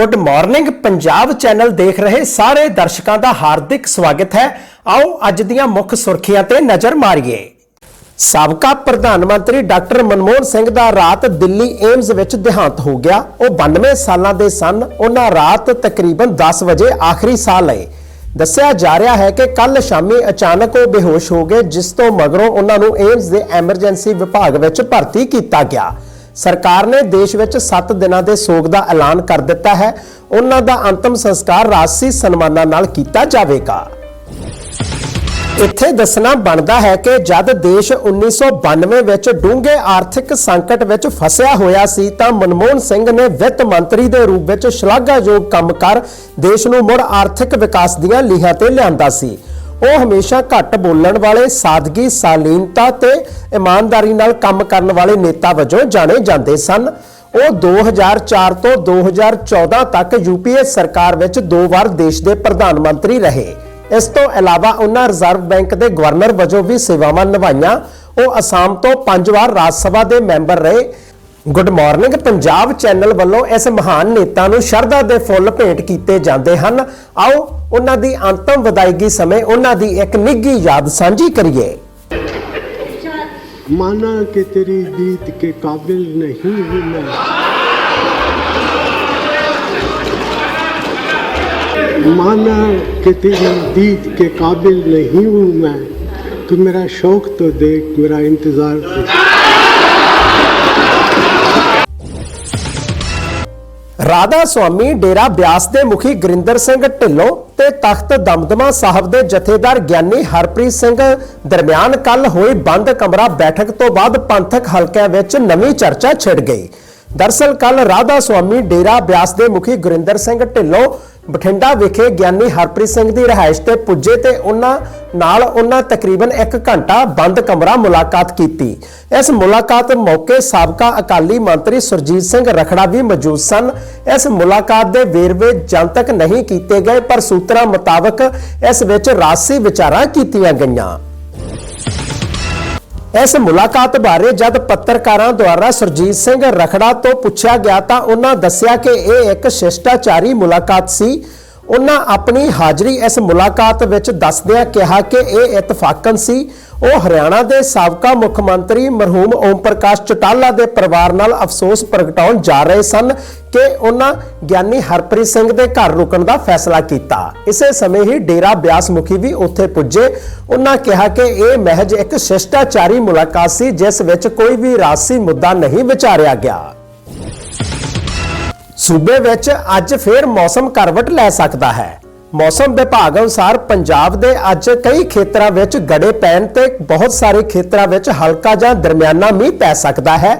Good morning Punjab channel ਦੇਖ ਰਹੇ ਸਾਰੇ ਦਰਸ਼ਕਾਂ ਦਾ ਹਾਰਦਿਕ ਸਵਾਗਤ ਹੈ। ਆਓ ਅੱਜ ਦੀਆਂ ਮੁੱਖ ਸੁਰਖੀਆਂ ਤੇ ਨਜ਼ਰ ਮਾਰੀਏ। ਸਾਬਕਾ ਪ੍ਰਧਾਨ ਮੰਤਰੀ ਡਾਕਟਰ ਮਨਮੋਹਨ ਸਿੰਘ ਦਾ ਰਾਤ ਦਿੱਲੀ ਏਮਜ਼ ਵਿੱਚ ਦੇਹਾਂਤ ਹੋ ਗਿਆ। ਉਹ 92 ਸਾਲਾਂ ਦੇ ਸਨ। ਉਹਨਾਂ ਰਾਤ ਤਕਰੀਬਨ 10 ਵਜੇ ਆਖਰੀ ਸਾਹ ਲਏ। ਦੱਸਿਆ ਜਾ ਰਿਹਾ ਹੈ ਕਿ ਕੱਲ ਸ਼ਾਮੀ ਅਚਾਨਕ ਉਹ ਬੇਹੋਸ਼ ਹੋ ਗਏ, ਜਿਸ ਤੋਂ ਮਗਰੋਂ ਉਹਨਾਂ ਨੂੰ ਏਮਜ਼ ਦੇ ਐਮਰਜੈਂਸੀ ਵਿਭਾਗ ਵਿੱਚ ਭਰਤੀ ਕੀਤਾ ਗਿਆ। ਸਰਕਾਰ ਨੇ ਦੇਸ਼ ਵਿੱਚ 7 ਦਿਨਾਂ ਦੇ ਸੋਗ ਦਾ ਐਲਾਨ ਕਰ ਦਿੱਤਾ ਹੈ। ਉਹਨਾਂ ਦਾ ਅੰਤਮ ਸੰਸਕਾਰ ਰਾਜਸੀ ਸਨਮਾਨਾਂ ਨਾਲ ਕੀਤਾ ਜਾਵੇਗਾ। ਇੱਥੇ ਦੱਸਣਾ ਬਣਦਾ ਹੈ ਕਿ ਜਦ ਦੇਸ਼ 1992 ਵਿੱਚ ਡੂੰਘੇ ਆਰਥਿਕ ਸੰਕਟ ਵਿੱਚ ਫਸਿਆ ਹੋਇਆ ਸੀ ਤਾਂ ਮਨਮੋਹਨ ਸਿੰਘ ਨੇ ਵਿੱਤ ਮੰਤਰੀ ਦੇ ਰੂਪ ਵਿੱਚ ਸ਼ਲਾਘਾਯੋਗ ਕੰਮ ਕਰ ਦੇਸ਼ ਨੂੰ ਮੁੜ ਆਰਥਿਕ ਵਿਕਾਸ ਦੀਆਂ ਲੀਹਾਂ ਤੇ ਲਿਆਂਦਾ ਸੀ। ਉਹ ਹਮੇਸ਼ਾ ਘੱਟ ਬੋਲਣ ਵਾਲੇ, ਸਾਦਗੀ, ਸਾਲੀਨਤਾ ਤੇ ਇਮਾਨਦਾਰੀ ਨਾਲ ਕੰਮ ਕਰਨ ਵਾਲੇ ਨੇਤਾ ਵਜੋਂ ਜਾਣੇ ਜਾਂਦੇ ਸਨ। ਉਹ 2004 ਤੋਂ 2014 ਤੱਕ ਯੂਪੀਏ ਸਰਕਾਰ ਵਿੱਚ ਦੋ ਵਾਰ ਦੇਸ਼ ਦੇ ਪ੍ਰਧਾਨ ਮੰਤਰੀ ਰਹੇ। ਇਸ ਤੋਂ ਇਲਾਵਾ ਉਹਨਾਂ ਰਿਜ਼ਰਵ ਬੈਂਕ ਦੇ ਗਵਰਨਰ ਵਜੋਂ ਵੀ ਸੇਵਾਵਾਂ ਨਿਭਾਈਆਂ। ਉਹ ਅਸਾਮ ਤੋਂ ਪੰਜ ਵਾਰ ਰਾਜ ਸਭਾ ਦੇ ਮੈਂਬਰ ਰਹੇ। ਗੁੱਡ ਮਾਰਨਿੰਗ ਪੰਜਾਬ ਚੈਨਲ ਵੱਲੋਂ ਇਸ ਮਹਾਨ ਨੇਤਾ ਨੂੰ ਸ਼ਰਧਾ ਦੇ ਫੁੱਲ ਭੇਂਟ ਕੀਤੇ ਜਾਂਦੇ ਹਨ ਆਓ ਉਹਨਾਂ ਦੀ ਅੰਤਮ ਵਿਦਾਇਗੀ ਸਮੇਂ ਉਹਨਾਂ ਦੀ ਇੱਕ ਨਿੱਘੀ ਯਾਦ ਸਾਂਝੀ ਕਰੀਏ माना कि तेरी दीद के काबिल नहीं हूँ मैं माना कि तेरी दीद के काबिल नहीं हूँ मैं तू मेरा शौक तो देख मेरा इंतजार देख ਰਾਧਾ ਸੁਆਮੀ ਡੇਰਾ ਬਿਆਸ ਦੇ ਮੁਖੀ ਗੁਰਿੰਦਰ ਸਿੰਘ ਢਿੱਲੋਂ ਤੇ ਤਖਤ ਦਮਦਮਾ ਸਾਹਿਬ ਦੇ ਜਥੇਦਾਰ ਗਿਆਨੀ ਹਰਪ੍ਰੀਤ ਸਿੰਘ ਦਰਮਿਆਨ ਕੱਲ ਹੋਈ ਬੰਦ ਕਮਰਾ ਬੈਠਕ ਤੋਂ ਬਾਅਦ ਪੰਥਕ ਹਲਕਿਆਂ ਵਿੱਚ ਨਵੀਂ ਚਰਚਾ ਛਿੜ ਗਈ। ਦਰਸਲ ਕੱਲ ਰਾਧਾ ਸੁਆਮੀ ਡੇਰਾ ਬਿਆਸ ਦੇ ਮੁਖੀ ਗੁਰਿੰਦਰ ਸਿੰਘ ਢਿੱਲੋਂ ਬਠਿੰਡਾ ਵਿਖੇ ਗਿਆਨੀ ਹਰਪ੍ਰੀਤ ਸਿੰਘ ਦੀ ਰਿਹਾਇਸ਼ ਤੇ ਪੁੱਜੇ ਤੇ ਉਹਨਾਂ ਨਾਲ ਉਹਨਾਂ ਤਕਰੀਬਨ 1 ਘੰਟਾ ਬੰਦ ਕਮਰਾ ਮੁਲਾਕਾਤ ਕੀਤੀ। ਇਸ ਮੁਲਾਕਾਤ ਮੌਕੇ ਸਾਬਕਾ ਅਕਾਲੀ ਮੰਤਰੀ ਸੁਰਜੀਤ ਸਿੰਘ ਰਖੜਾ ਵੀ ਮੌਜੂਦ ਸਨ। ਇਸ ਮੁਲਾਕਾਤ ਦੇ ਵੇਰਵੇ ਜਨਤਕ ਨਹੀਂ ਕੀਤੇ ਗਏ, ਪਰ ਸੂਤਰਾਂ ਮੁਤਾਬਕ ਇਸ ਵਿੱਚ ਰਾਸੀ ਵਿਚਾਰਾਂ ਕੀਤੀਆਂ ਗਈਆਂ। ਇਸ ਮੁਲਾਕਾਤ ਬਾਰੇ ਜਦ ਪੱਤਰਕਾਰਾਂ ਦੁਆਰਾ ਸੁਰਜੀਤ ਸਿੰਘ ਰਖੜਾ ਤੋਂ ਪੁੱਛਿਆ ਗਿਆ ਤਾਂ ਉਹਨਾਂ ਦੱਸਿਆ ਕਿ ਇਹ ਇੱਕ ਸ਼ਿਸ਼ਟਾਚਾਰੀ ਮੁਲਾਕਾਤ ਸੀ। ਉਹਨਾਂ ਆਪਣੀ ਹਾਜ਼ਰੀ ਇਸ ਮੁਲਾਕਾਤ ਵਿੱਚ ਦੱਸਦਿਆਂ ਕਿਹਾ ਕਿ ਇਹ ਇਤਫਾਕਨ ਸੀ। ਉਹ ਹਰਿਆਣਾ ਦੇ ਸਾਬਕਾ ਮੁੱਖ ਮੰਤਰੀ ਮਰਹੂਮ ਓਮ ਪ੍ਰਕਾਸ਼ ਚਟਾਲਾ ਦੇ ਪਰਿਵਾਰ ਨਾਲ ਅਫਸੋਸ ਪ੍ਰਗਟਾਉਣ ਜਾ ਰਹੇ ਸਨ ਕਿ ਉਹਨਾਂ ਗਿਆਨੀ ਹਰਪ੍ਰੀਤ ਸਿੰਘ ਦੇ ਘਰ ਰੁਕਣ ਦਾ ਫੈਸਲਾ ਕੀਤਾ। ਇਸੇ ਸਮੇਂ ਹੀ ਡੇਰਾ ਬਿਆਸ ਮੁਖੀ ਵੀ ਉੱਥੇ ਪੁੱਜੇ। ਉਹਨਾਂ ਕਿਹਾ ਕਿ ਇਹ ਮਹਿਜ ਇੱਕ ਸ਼ਿਸ਼ਟਾਚਾਰੀ ਮੁਲਾਕਾਤ ਸੀ, ਜਿਸ ਵਿੱਚ ਕੋਈ ਵੀ ਰਾਜਸੀ ਮੁੱਦਾ ਨਹੀਂ ਵਿਚਾਰਿਆ ਗਿਆ। ਸੂਬੇ ਵਿੱਚ ਅੱਜ ਫੇਰ ਮੌਸਮ ਕਰਵਟ ਲੈ ਸਕਦਾ ਹੈ। ਮੌਸਮ ਵਿਭਾਗ ਅਨੁਸਾਰ ਪੰਜਾਬ ਦੇ ਅੱਜ ਕਈ ਖੇਤਰਾਂ ਵਿੱਚ ਗੜੇ ਪੈਣ ਤੇ ਬਹੁਤ ਸਾਰੇ ਖੇਤਰਾਂ ਵਿੱਚ ਹਲਕਾ ਜਾਂ ਦਰਮਿਆਨਾ ਮੀਂਹ ਪੈ ਸਕਦਾ ਹੈ।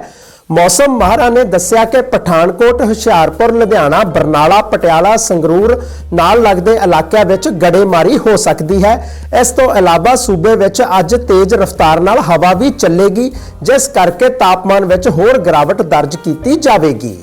ਮੌਸਮ ਮਾਹਰਾਂ ਨੇ ਦੱਸਿਆ ਕਿ ਪਠਾਨਕੋਟ, ਹੁਸ਼ਿਆਰਪੁਰ, ਲੁਧਿਆਣਾ, ਬਰਨਾਲਾ, ਪਟਿਆਲਾ, ਸੰਗਰੂਰ ਨਾਲ ਲੱਗਦੇ ਇਲਾਕਿਆਂ ਵਿੱਚ ਗੜੇਮਾਰੀ ਹੋ ਸਕਦੀ ਹੈ। ਇਸ ਤੋਂ ਇਲਾਵਾ ਸੂਬੇ ਵਿੱਚ ਅੱਜ ਤੇਜ਼ ਰਫ਼ਤਾਰ ਨਾਲ ਹਵਾ ਵੀ ਚੱਲੇਗੀ, ਜਿਸ ਕਰਕੇ ਤਾਪਮਾਨ ਵਿੱਚ ਹੋਰ ਗਿਰਾਵਟ ਦਰਜ ਕੀਤੀ ਜਾਵੇਗੀ।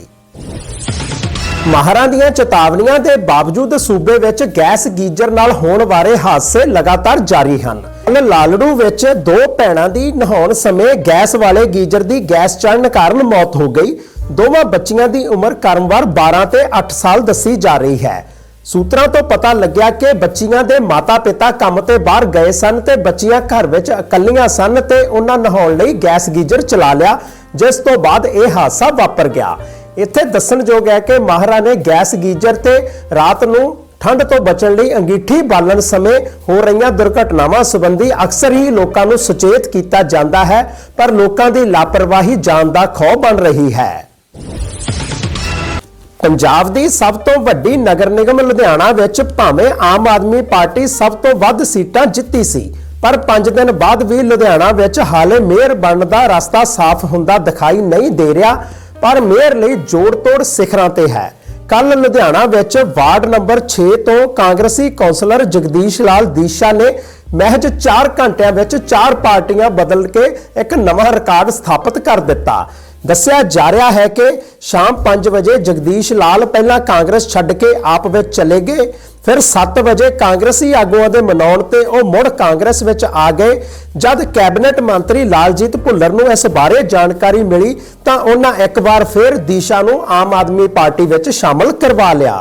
ਮਾਹਰਾਂ ਦੀਆਂ ਚੇਤਾਵਨੀਆਂ ਦੇ ਬਾਵਜੂਦ ਸੂਬੇ ਵਿੱਚ ਗੈਸ ਗੀਜ਼ਰ ਨਾਲ ਹੋਣ ਵਾਲੇ ਹਾਦਸੇ ਲਗਾਤਾਰ ਜਾਰੀ ਹਨ। ਲਾਲੜੂ ਵਿੱਚ ਦੋ ਭੈਣਾਂ ਦੀ ਨਹਾਉਣ ਸਮੇਂ ਗੈਸ ਵਾਲੇ ਗੀਜ਼ਰ ਦੀ ਗੈਸ ਚੜਨ ਕਾਰਨ ਮੌਤ ਹੋ ਗਈ। ਦੋਵਾਂ ਬੱਚੀਆਂ ਦੀ ਉਮਰ ਕਰਮਵਾਰ 12 ਤੇ 8 ਸਾਲ ਦੱਸੀ ਜਾ ਰਹੀ ਹੈ। ਸੂਤਰਾਂ ਤੋਂ ਪਤਾ ਲੱਗਿਆ ਕਿ ਬੱਚੀਆਂ ਦੇ ਮਾਤਾ-ਪਿਤਾ ਕੰਮ ਤੇ ਬਾਹਰ ਗਏ ਸਨ ਤੇ ਬੱਚੀਆਂ ਘਰ ਵਿੱਚ ਇਕੱਲੀਆਂ ਸਨ ਤੇ ਉਹਨਾਂ ਨਹਾਉਣ ਲਈ ਗੈਸ ਗੀਜ਼ਰ ਚਲਾ ਲਿਆ, ਜਿਸ ਤੋਂ ਬਾਅਦ ਇਹ ਹਾਦਸਾ ਵਾਪਰ ਗਿਆ। ਇੱਥੇ ਦੱਸਣਯੋਗ ਹੈ ਕਿ ਮਾਹਰਾਂ ਨੇ ਗੈਸ ਗੀਜ਼ਰ ਤੇ ਰਾਤ ਨੂੰ ਠੰਡ ਤੋਂ ਬਚਣ ਲਈ ਅੰਗੀਠੀ ਬਾਲਣ ਸਮੇਂ ਹੋ ਰਹੀਆਂ ਦੁਰਘਟਨਾਵਾਂ ਸੰਬੰਧੀ ਅਕਸਰ ਹੀ ਲੋਕਾਂ ਨੂੰ ਸੁਚੇਤ ਕੀਤਾ ਜਾਂਦਾ ਹੈ, ਪਰ ਲੋਕਾਂ ਦੀ ਲਾਪਰਵਾਹੀ ਜਾਨ ਦਾ ਖੌਅ ਬਣ ਰਹੀ ਹੈ। ਪੰਜਾਬ ਦੀ ਸਭ ਤੋਂ ਵੱਡੀ ਨਗਰ ਨਿਗਮ ਲੁਧਿਆਣਾ ਵਿੱਚ ਭਾਵੇਂ ਆਮ ਆਦਮੀ ਪਾਰਟੀ ਸਭ ਤੋਂ ਵੱਧ ਸੀਟਾਂ ਜਿੱਤੀ ਸੀ, ਪਰ 5 ਦਿਨ ਬਾਅਦ ਵੀ ਲੁਧਿਆਣਾ ਵਿੱਚ ਹਾਲੇ ਮੇਅਰ ਬਣਨ ਦਾ ਰਸਤਾ ਸਾਫ਼ ਹੁੰਦਾ ਦਿਖਾਈ ਨਹੀਂ ਦੇ ਰਿਹਾ। ਪਰ ਮੇਅਰ ਲਈ ਜੋੜ-ਤੋੜ ਸਿਖਰਾਂ ਤੇ ਹੈ। ਕੱਲ ਲੁਧਿਆਣਾ ਵਿੱਚ ਵਾਰਡ ਨੰਬਰ 6 ਤੋਂ ਕਾਂਗਰਸੀ ਕੌਂਸਲਰ ਜਗਦੀਸ਼ ਲਾਲ ਦੀਸ਼ਾ ਨੇ ਮਹਿਜ 4 ਘੰਟਿਆਂ ਵਿੱਚ 4 ਪਾਰਟੀਆਂ ਬਦਲ ਕੇ ਇੱਕ ਨਵਾਂ ਰਿਕਾਰਡ ਸਥਾਪਿਤ ਕਰ ਦਿੱਤਾ। ਦੱਸਿਆ ਜਾ ਰਿਹਾ ਹੈ ਕਿ ਸ਼ਾਮ 5 ਵਜੇ ਜਗਦੀਸ਼ ਲਾਲ ਪਹਿਲਾਂ ਕਾਂਗਰਸ ਛੱਡ ਕੇ ਆਪ ਵਿੱਚ ਚਲੇ ਗਏ, ਫਿਰ 7 ਵਜੇ ਕਾਂਗਰਸੀ ਆਗੂਆਂ ਦੇ ਮਨਾਉਣ ਤੇ ਉਹ ਮੁੜ ਕਾਂਗਰਸ ਵਿੱਚ ਆ ਗਏ। ਜਦ ਕੈਬਨਿਟ ਮੰਤਰੀ ਲਾਲਜੀਤ ਭੁੱਲਰ ਨੂੰ ਇਸ ਬਾਰੇ ਜਾਣਕਾਰੀ ਮਿਲੀ ਤਾਂ ਉਹਨਾਂ ਇੱਕ ਵਾਰ ਫਿਰ ਦੀਸ਼ਾ ਨੂੰ ਆਮ ਆਦਮੀ ਪਾਰਟੀ ਵਿੱਚ ਸ਼ਾਮਲ ਕਰਵਾ ਲਿਆ।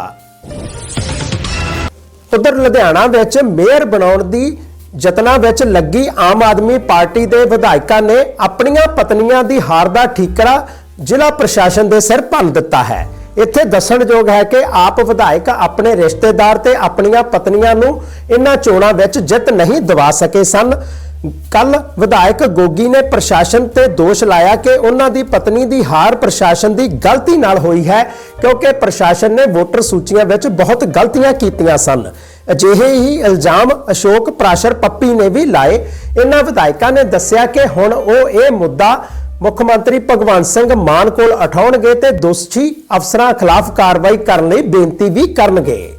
ਉਧਰ ਲੁਧਿਆਣਾ ਵਿੱਚ ਮੇਅਰ ਬਣਾਉਣ ਦੀ ਯਤਨਾਂ ਵਿੱਚ ਲੱਗੀ ਆਮ ਆਦਮੀ ਪਾਰਟੀ ਦੇ ਵਿਧਾਇਕਾਂ ਨੇ ਆਪਣੀਆਂ ਪਤਨੀਆਂ ਦੀ ਹਾਰ ਦਾ ਠੀਕਰਾ ਜ਼ਿਲ੍ਹਾ ਪ੍ਰਸ਼ਾਸਨ ਦੇ ਸਿਰ ਭੰਨ ਦਿੱਤਾ ਹੈ। ਇੱਥੇ ਦੱਸਣਯੋਗ ਹੈ ਕਿ ਆਪ ਵਿਧਾਇਕ ਆਪਣੇ ਰਿਸ਼ਤੇਦਾਰ ਤੇ ਆਪਣੀਆਂ ਪਤਨੀਆਂ ਨੂੰ ਇਹਨਾਂ ਚੋਣਾਂ ਵਿੱਚ ਜਿੱਤ ਨਹੀਂ ਦਿਵਾ ਸਕੇ ਸਨ। ਕੱਲ ਵਿਧਾਇਕ ਗੋਗੀ ਨੇ ਪ੍ਰਸ਼ਾਸਨ ਤੇ ਦੋਸ਼ ਲਾਇਆ ਕਿ ਉਹਨਾਂ ਦੀ ਪਤਨੀ ਦੀ ਹਾਰ ਪ੍ਰਸ਼ਾਸਨ ਦੀ ਗਲਤੀ ਨਾਲ ਹੋਈ ਹੈ, ਕਿਉਂਕਿ ਪ੍ਰਸ਼ਾਸਨ ਨੇ ਵੋਟਰ ਸੂਚੀਆਂ ਵਿੱਚ ਬਹੁਤ ਗਲਤੀਆਂ ਕੀਤੀਆਂ ਸਨ। ਅਜਿਹੇ ਹੀ ਇਲਜ਼ਾਮ ਅਸ਼ੋਕ ਪ੍ਰਾਸ਼ਰ ਪੱਪੀ ਨੇ ਵੀ ਲਾਏ। ਇਹਨਾਂ ਵਿਧਾਇਕਾਂ ਨੇ ਦੱਸਿਆ ਕਿ ਹੁਣ ਉਹ ਇਹ ਮੁੱਦਾ ਮੁੱਖ ਮੰਤਰੀ ਭਗਵੰਤ ਸਿੰਘ ਮਾਨ ਕੋਲ ਉਠਾਉਣਗੇ ਤੇ ਦੋਸ਼ੀ ਅਫਸਰਾਂ ਖਿਲਾਫ ਕਾਰਵਾਈ ਕਰਨ ਲਈ ਬੇਨਤੀ ਵੀ ਕਰਨਗੇ।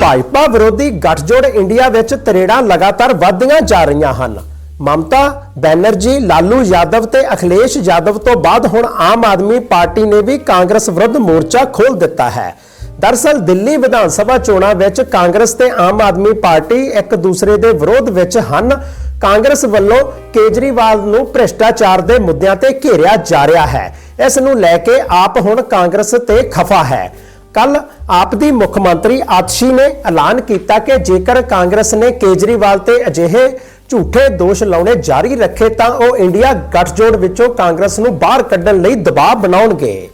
ਭਾਜਪਾ ਵਿਰੋਧੀ ਗੱਠਜੋੜ ਇੰਡੀਆ ਵਿੱਚ ਤਰੇੜਾਂ ਲਗਾਤਾਰ ਵੱਧਦੀਆਂ ਜਾ ਰਹੀਆਂ ਹਨ। ਮਮਤਾ ਬੈਨਰਜੀ, ਲਾਲੂ ਯਾਦਵ ਤੇ ਅਖਿਲੇਸ਼ ਯਾਦਵ ਤੋਂ ਬਾਅਦ ਹੁਣ ਆਮ ਆਦਮੀ ਪਾਰਟੀ ਨੇ ਵੀ ਕਾਂਗਰਸ ਵਿਰੁੱਧ ਮੋਰਚਾ ਖੋਲ ਦਿੱਤਾ ਹੈ। ਦਰਸਲ ਦਿੱਲੀ ਵਿਧਾਨ ਸਭਾ ਚੋਣਾਂ ਵਿੱਚ ਕਾਂਗਰਸ ਤੇ ਆਮ ਆਦਮੀ ਪਾਰਟੀ ਇੱਕ ਦੂਸਰੇ ਦੇ ਵਿਰੋਧ ਵਿੱਚ ਹਨ। ਕਾਂਗਰਸ ਵੱਲੋਂ ਕੇਜਰੀਵਾਲ ਨੂੰ ਭ੍ਰਿਸ਼ਟਾਚਾਰ ਦੇ ਮੁੱਦਿਆਂ ਤੇ ਘੇਰਿਆ ਜਾ ਰਿਹਾ ਹੈ। ਇਸ ਨੂੰ ਲੈ ਕੇ ਆਪ ਹੁਣ ਕਾਂਗਰਸ ਤੇ ਖਫਾ ਹੈ। ਕੱਲ ਆਪ ਦੀ ਮੁੱਖ ਮੰਤਰੀ ਆਤਸ਼ੀ ਨੇ ਐਲਾਨ ਕੀਤਾ ਕਿ ਜੇਕਰ ਕਾਂਗਰਸ ਨੇ ਕੇਜਰੀਵਾਲ ਤੇ ਅਜਿਹੇ ਝੂਠੇ ਦੋਸ਼ ਲਾਉਣੇ ਜਾਰੀ ਰੱਖੇ ਤਾਂ ਉਹ ਇੰਡੀਆ ਗੱਠਜੋੜ ਵਿੱਚੋਂ ਕਾਂਗਰਸ ਨੂੰ ਬਾਹਰ ਕੱਢਣ ਲਈ ਦਬਾਅ ਬਣਾਉਣਗੇ।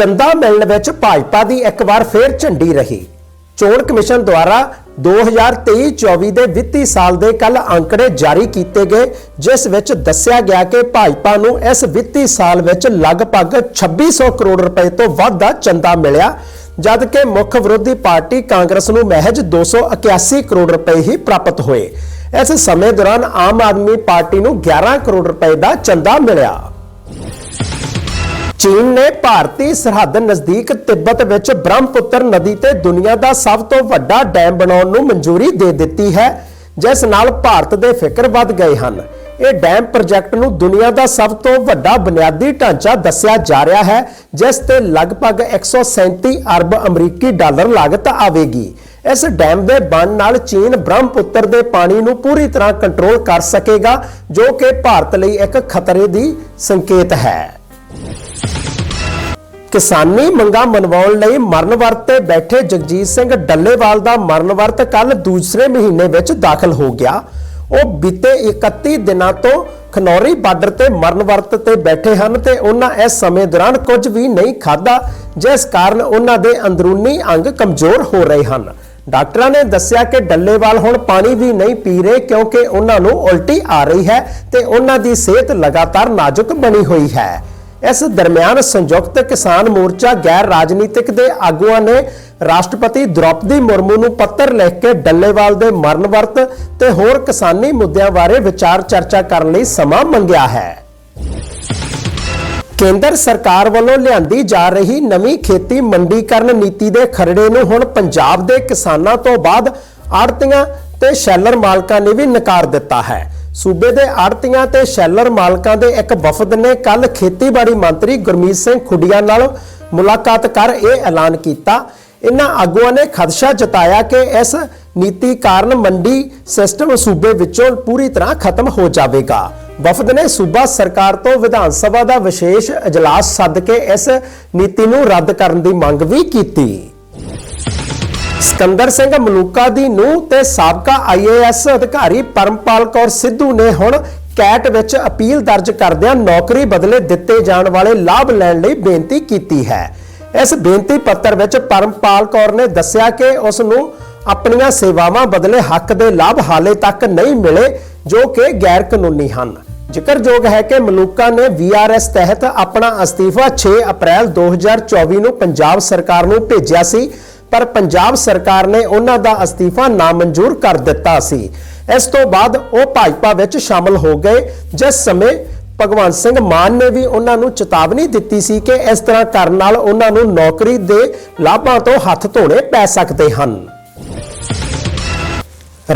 ਚੰਦਾ ਮਿਲਣ ਵਿੱਚ ਭਾਜਪਾ ਦੀ ਇੱਕ ਵਾਰ ਫੇਰ ਝੰਡੀ ਰਹੀ। ਚੋਣ ਕਮਿਸ਼ਨ ਦੁਆਰਾ 2023-24 ਦੇ ਵਿੱਤੀ ਸਾਲ ਦੇ ਕੱਲ ਅੰਕੜੇ ਜਾਰੀ ਕੀਤੇ ਗਏ, ਜਿਸ ਵਿੱਚ ਦੱਸਿਆ ਗਿਆ ਕਿ ਭਾਜਪਾ ਨੂੰ ਇਸ ਵਿੱਤੀ ਸਾਲ ਵਿੱਚ ਲਗਭਗ 2600 ਕਰੋੜ ਰੁਪਏ ਤੋਂ ਵੱਧ ਦਾ ਚੰਦਾ ਮਿਲਿਆ ਜਦ ਕਿ ਮੁੱਖ ਵਿਰੋਧੀ ਪਾਰਟੀ ਕਾਂਗਰਸ ਨੂੰ ਮਹਿਜ 281 ਕਰੋੜ ਰੁਪਏ ਹੀ ਪ੍ਰਾਪਤ ਹੋਏ। ਇਸ ਸਮੇਂ ਦੌਰਾਨ ਆਮ ਆਦਮੀ ਪਾਰਟੀ ਨੂੰ 11 ਕਰੋੜ ਰੁਪਏ ਦਾ ਚੰਦਾ ਮਿਲਿਆ। ਚੀਨ ਨੇ ਭਾਰਤੀ ਸਰਹੱਦ ਨਜ਼ਦੀਕ ਤਿੱਬਤ ਵਿੱਚ ਬ੍ਰਹਮਪੁੱਤਰ ਨਦੀ ਤੇ ਦੁਨੀਆ ਦਾ ਸਭ ਤੋਂ ਵੱਡਾ ਡੈਮ ਬਣਾਉਣ ਨੂੰ ਮਨਜ਼ੂਰੀ ਦੇ ਦਿੱਤੀ ਹੈ, ਜਿਸ ਨਾਲ ਭਾਰਤ ਦੇ ਫਿਕਰ ਵੱਧ ਗਏ ਹਨ। ਇਹ ਡੈਮ ਪ੍ਰੋਜੈਕਟ ਨੂੰ ਦੁਨੀਆ ਦਾ ਸਭ ਤੋਂ ਵੱਡਾ ਬੁਨਿਆਦੀ ਢਾਂਚਾ ਦੱਸਿਆ ਜਾ ਰਿਹਾ ਹੈ, ਜਿਸ ਤੇ ਲਗਭਗ 137 ਅਰਬ ਅਮਰੀਕੀ ਡਾਲਰ ਲਾਗਤ ਆਵੇਗੀ। ਇਸ ਡੈਮ ਦੇ ਬਣ ਨਾਲ ਚੀਨ ਬ੍ਰਹਮਪੁੱਤਰ ਦੇ ਪਾਣੀ ਨੂੰ ਪੂਰੀ ਤਰ੍ਹਾਂ ਕੰਟਰੋਲ ਕਰ ਸਕੇਗਾ, ਜੋ ਕਿ ਭਾਰਤ ਲਈ ਇੱਕ ਖਤਰੇ ਦੀ ਸੰਕੇਤ ਹੈ। ਕਿਸਾਨੀ ਮੰਗਾਂ ਮਨਵਾਉਣ ਲਈ ਮਰਨ ਵਰਤ ਤੇ ਬੈਠੇ ਜਗਜੀਤ ਸਿੰਘ ਡੱਲੇਵਾਲ ਦਾ ਮਰਨ ਵਰਤ ਕੱਲ ਦੂਸਰੇ ਮਹੀਨੇ ਵਿੱਚ ਦਾਖਲ ਹੋ ਗਿਆ। ਉਹ ਬੀਤੇ 31 ਦਿਨਾਂ ਤੋਂ ਖਨੌਰੀ ਬਾਰਡਰ ਤੇ ਮਰਨ ਵਰਤ ਤੇ ਬੈਠੇ ਹਨ ਤੇ ਉਹਨਾਂ ਇਸ ਸਮੇਂ ਦੌਰਾਨ ਕੁਝ ਵੀ ਨਹੀਂ ਖਾਦਾ ਜਿਸ ਕਾਰਨ ਉਹਨਾਂ ਦੇ ਅੰਦਰੂਨੀ ਅੰਗ ਕਮਜ਼ੋਰ ਹੋ ਰਹੇ ਹਨ। ਡਾਕਟਰਾਂ ਨੇ ਦੱਸਿਆ ਕਿ ਡੱਲੇਵਾਲ ਹੁਣ ਪਾਣੀ ਵੀ ਨਹੀਂ ਪੀ ਰਹੇ ਕਿਉਂਕਿ ਉਹਨਾਂ ਨੂੰ ਉਲਟੀ ਆ ਰਹੀ ਹੈ ਤੇ ਉਹਨਾਂ ਦੀ ਸਿਹਤ ਲਗਾਤਾਰ ਨਾਜ਼ੁਕ ਬਣੀ ਹੋਈ ਹੈ। ਇਸ ਦਰਮਿਆਨ ਸੰਯੁਕਤ ਕਿਸਾਨ ਮੋਰਚਾ ਗੈਰ ਰਾਜਨੀਤਿਕ ਦੇ ਆਗੂਆਂ ਨੇ ਰਾਸ਼ਟਰਪਤੀ ਦ੍ਰੋਪਦੀ ਮੁਰਮੂ ਨੂੰ ਪੱਤਰ ਲਿਖ ਕੇ ਡੱਲੇਵਾਲ ਦੇ ਮਰਨ ਵਰਤ ਤੇ ਹੋਰ ਕਿਸਾਨੀ ਮੁੱਦਿਆਂ ਬਾਰੇ ਵਿਚਾਰ ਚਰਚਾ ਕਰਨ ਲਈ ਸਮਾਂ ਮੰਗਿਆ ਹੈ। ਕੇਂਦਰ ਸਰਕਾਰ ਵੱਲੋਂ ਲਿਆਂਦੀ ਜਾ ਰਹੀ ਨਵੀਂ ਖੇਤੀ ਮੰਡੀਕਰਨ ਨੀਤੀ ਦੇ ਖਰੜੇ ਨੂੰ ਹੁਣ ਪੰਜਾਬ ਦੇ ਕਿਸਾਨਾਂ ਤੋਂ ਬਾਅਦ ਆੜਤੀਆਂ ਤੇ ਸ਼ੈਲਰ ਮਾਲਕਾਂ ਨੇ ਵੀ ਨਕਾਰ ਦਿੱਤਾ ਹੈ। ਸੂਬੇ ਦੇ ਆੜਤੀਆਂ ਤੇ ਸ਼ੈਲਰ ਮਾਲਕਾਂ ਦੇ ਇੱਕ ਵਫਦ ਨੇ ਕੱਲ ਖੇਤੀਬਾੜੀ ਮੰਤਰੀ ਗੁਰਮੀਤ ਸਿੰਘ ਖੁੱਡੀਆਂ ਨਾਲ ਮੁਲਾਕਾਤ ਕਰ ਇਹ ਐਲਾਨ ਕੀਤਾ। ਇਨ੍ਹਾਂ ਆਗੂਆਂ ਨੇ ਖਦਸ਼ਾ ਜਤਾਇਆ ਕਿ ਇਸ ਨੀਤੀ ਕਾਰਨ ਮੰਡੀ ਸਿਸਟਮ ਸੂਬੇ ਵਿੱਚੋਂ ਪੂਰੀ ਤਰ੍ਹਾਂ ਖਤਮ ਹੋ ਜਾਵੇਗਾ। ਵਫਦ ਨੇ ਸੂਬਾ ਸਰਕਾਰ ਤੋਂ ਵਿਧਾਨ ਸਭਾ ਦਾ ਵਿਸ਼ੇਸ਼ ਇਜਲਾਸ ਸੱਦ ਕੇ ਇਸ ਨੀਤੀ ਨੂੰ ਰੱਦ ਕਰਨ ਦੀ ਮੰਗ ਵੀ ਕੀਤੀ। ਸਿਕੰਦਰ ਸਿੰਘ ਮਲੂਕਾ ਦੀ ਨੂੰ ਤੇ ਸਾਬਕਾ ਆਈਏਐਸ ਅਧਿਕਾਰੀ ਪਰਮਪਾਲ ਕੌਰ ਸਿੱਧੂ ਨੇ ਹੁਣ ਕੈਟ ਵਿੱਚ ਅਪੀਲ ਦਰਜ ਕਰਦਿਆਂ ਨੌਕਰੀ ਬਦਲੇ ਦਿੱਤੇ ਜਾਣ ਵਾਲੇ ਲਾਭ ਲੈਣ ਲਈ ਬੇਨਤੀ ਕੀਤੀ ਹੈ। ਇਸ ਬੇਨਤੀ ਪੱਤਰ ਵਿੱਚ ਪਰਮਪਾਲ ਕੌਰ ਨੇ ਦੱਸਿਆ ਕਿ ਉਸ ਨੂੰ ਆਪਣੀਆਂ ਸੇਵਾਵਾਂ ਬਦਲੇ ਹੱਕ ਦੇ ਲਾਭ ਹਾਲੇ ਤੱਕ ਨਹੀਂ ਮਿਲੇ, ਜੋ ਕਿ ਗੈਰ ਕਾਨੂੰਨੀ ਹਨ। ਜ਼ਿਕਰਯੋਗ ਹੈ ਕਿ ਮਲੂਕਾ ਨੇ ਵੀਆਰਐਸ ਤਹਿਤ ਆਪਣਾ ਅਸਤੀਫਾ 6 ਅਪ੍ਰੈਲ 2024 ਨੂੰ ਪੰਜਾਬ ਸਰਕਾਰ ਨੂੰ ਭੇਜਿਆ ਸੀ। ਪਰ ਪੰਜਾਬ ਸਰਕਾਰ ਨੇ ਉਹਨਾਂ ਦਾ ਅਸਤੀਫਾ ਨਾਮਨਜ਼ੂਰ ਕਰ ਦਿੱਤਾ ਸੀ। ਇਸ ਤੋਂ ਬਾਅਦ ਉਹ ਭਾਜਪਾ ਵਿੱਚ ਸ਼ਾਮਲ ਹੋ ਗਏ। ਜਿਸ ਸਮੇਂ ਭਗਵੰਤ ਸਿੰਘ ਮਾਨ ਨੇ ਵੀ ਉਹਨਾਂ ਨੂੰ ਚੇਤਾਵਨੀ ਦਿੱਤੀ ਸੀ ਕਿ ਇਸ ਤਰ੍ਹਾਂ ਕਰਨ ਨਾਲ ਉਹਨਾਂ ਨੂੰ ਨੌਕਰੀ ਦੇ ਲਾਭਾਂ ਤੋਂ ਹੱਥ ਧੋਣੇ ਪੈ ਸਕਦੇ ਹਨ।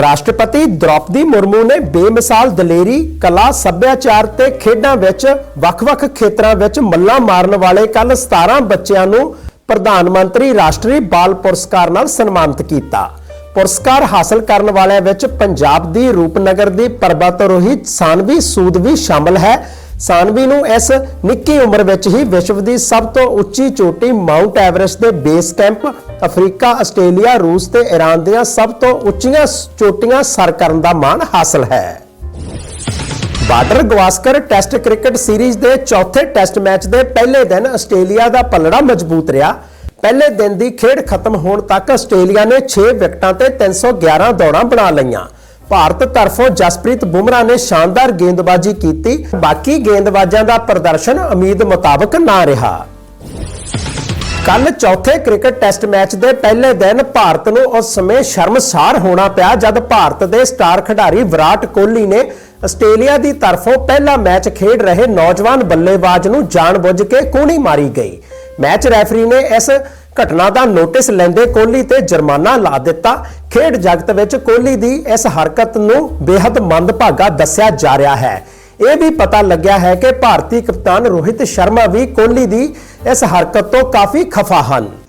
ਰਾਸ਼ਟਰਪਤੀ ਦ੍ਰੋਪਦੀ ਮੁਰਮੂ ਨੇ ਬੇਮਿਸਾਲ ਦਲੇਰੀ, ਕਲਾ, ਸੱਭਿਆਚਾਰ ਤੇ ਖੇਡਾਂ ਵਿੱਚ ਵੱਖ-ਵੱਖ ਖੇਤਰਾਂ ਵਿੱਚ ਮੱਲਾਂ ਮਾਰਨ ਵਾਲੇ ਕੱਲ 17 ਬੱਚਿਆਂ ਨੂੰ ਪ੍ਰਧਾਨ ਮੰਤਰੀ ਰਾਸ਼ਟਰੀ ਬਾਲ ਪੁਰਸਕਾਰ ਨਾਲ ਸਨਮਾਨਿਤ ਕੀਤਾ। ਪੁਰਸਕਾਰ ਹਾਸਲ ਕਰਨ ਵਾਲਿਆਂ ਵਿੱਚ ਪੰਜਾਬ ਦੀ ਰੂਪਨਗਰ ਦੀ ਪਰਬਤ ਰੋਹੀ ਸਾਨਵੀ ਸੂਦ ਵੀ ਸ਼ਾਮਲ ਹੈ। ਸਾਨਵੀ ਨੂੰ ਇਸ ਨਿੱਕੀ ਉਮਰ ਵਿੱਚ ਹੀ ਵਿਸ਼ਵ ਦੀ ਸਭ ਤੋਂ ਉੱਚੀ ਚੋਟੀ ਮਾਊਂਟ ਐਵਰੈਸਟ ਦੇ ਬੇਸ ਕੈਂਪ, ਅਫਰੀਕਾ, ਆਸਟ੍ਰੇਲੀਆ, ਰੂਸ ਤੇ ਈਰਾਨ ਦੀਆਂ ਸਭ ਤੋਂ ਉੱਚੀਆਂ ਚੋਟੀਆਂ ਸਰ ਕਰਨ ਦਾ ਮਾਣ ਹਾਸਲ ਹੈ। Border Gavaskar test cricket series ਦੇ ਚੌਥੇ ਟੈਸਟ ਮੈਚ ਦੇ ਪਹਿਲੇ ਦਿਨ ਆਸਟ੍ਰੇਲੀਆ ਦਾ ਪਲੜਾ ਮਜ਼ਬੂਤ ਰਿਹਾ। ਪਹਿਲੇ ਦਿਨ ਦੀ ਖੇਡ ਖਤਮ ਹੋਣ ਤੱਕ ਆਸਟ੍ਰੇਲੀਆ ਨੇ 6 ਵਿਕਟਾਂ ਤੇ 311 ਦੌੜਾਂ ਬਣਾ ਲਈਆਂ। ਭਾਰਤ ਤਰਫੋਂ ਜਸਪ੍ਰੀਤ ਬੁਮਰਾਹ ਨੇ ਸ਼ਾਨਦਾਰ ਗੇਂਦਬਾਜ਼ੀ ਕੀਤੀ। ਬਾਕੀ ਗੇਂਦਬਾਜ਼ਾਂ ਦਾ ਪ੍ਰਦਰਸ਼ਨ ਉਮੀਦ ਮੁਤਾਬਕ ਨਾ ਰਿਹਾ। ਕੱਲ ਚੌਥੇ ਕ੍ਰਿਕਟ ਟੈਸਟ ਮੈਚ ਦੇ ਪਹਿਲੇ ਦਿਨ ਭਾਰਤ ਨੂੰ ਉਸ ਸਮੇਂ ਸ਼ਰਮਸਾਰ ਹੋਣਾ ਪਿਆ ਜਦ ਭਾਰਤ ਦੇ ਸਟਾਰ ਖਿਡਾਰੀ ਵਿਰਾਟ ਕੋਹਲੀ ਨੇ ਆਸਟ੍ਰੇਲੀਆ ਦੀ ਤਰਫੋਂ ਪਹਿਲਾ ਮੈਚ ਖੇਡ ਰਹੇ ਨੌਜਵਾਨ ਬੱਲੇਬਾਜ਼ ਨੂੰ ਜਾਣਬੁੱਝ ਕੇ ਕੂਣੀ ਮਾਰੀ ਗਈ। ਮੈਚ ਰੈਫਰੀ ਨੇ ਇਸ ਘਟਨਾ ਦਾ ਨੋਟਿਸ ਲੈਂਦੇ ਕੋਹਲੀ ਤੇ ਜੁਰਮਾਨਾ ਲਾ ਦਿੱਤਾ। ਖੇਡ ਜਗਤ ਵਿੱਚ ਕੋਹਲੀ ਦੀ ਇਸ ਹਰਕਤ ਨੂੰ ਬੇहद ਮੰਦਭਾਗਾ ਦੱਸਿਆ ਜਾ ਰਿਹਾ ਹੈ। ਇਹ ਵੀ ਪਤਾ ਲੱਗਿਆ ਹੈ ਕਿ ਭਾਰਤੀ ਕਪਤਾਨ ਰੋਹਿਤ ਸ਼ਰਮਾ ਵੀ ਕੋਹਲੀ ਦੀ ਇਸ ਹਰਕਤ ਤੋਂ ਕਾਫੀ ਖਫਾ ਹਨ।